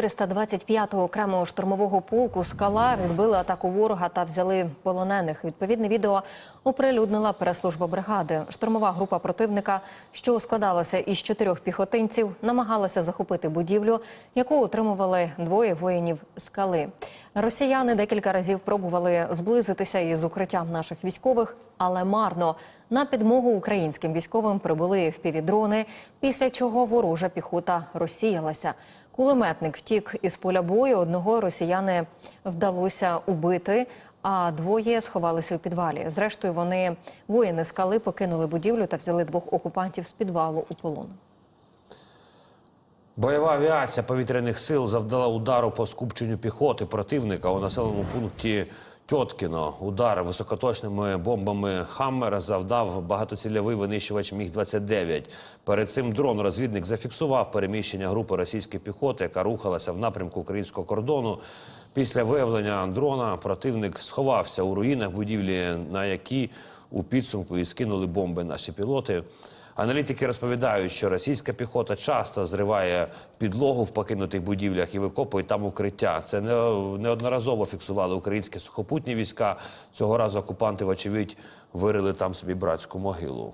425-го окремого штурмового полку Скала відбили атаку ворога та взяли полонених. Відповідне відео оприлюднила прес-служба бригади. Штурмова група противника, що складалася із чотирьох піхотинців, намагалася захопити будівлю, яку утримували двоє воїнів скали. Росіяни декілька разів пробували зблизитися із укриттям наших військових, але марно. На підмогу українським військовим прибули впівдрони, після чого ворожа піхота розсіялася. Кулеметник втік із поля бою. Одного росіяни вдалося убити, а двоє сховалися у підвалі. Зрештою, вони воїни скали покинули будівлю та взяли двох окупантів з підвалу у полон. Бойова авіація повітряних сил завдала удару по скупченню піхоти противника у населеному пункті Тьоткіно. Удар високоточними бомбами Хаммер завдав багатоцільовий винищувач Міг-29. Перед цим дрон-розвідник зафіксував переміщення групи російської піхоти, яка рухалася в напрямку українського кордону. Після виявлення дрона противник сховався у руїнах будівлі, на які у підсумку і скинули бомби наші пілоти. Аналітики розповідають, що російська піхота часто зриває підлогу в покинутих будівлях і викопує там укриття. Це не- неодноразово фіксували українські сухопутні війська. Цього разу окупанти, вочевидь, вирили там собі братську могилу.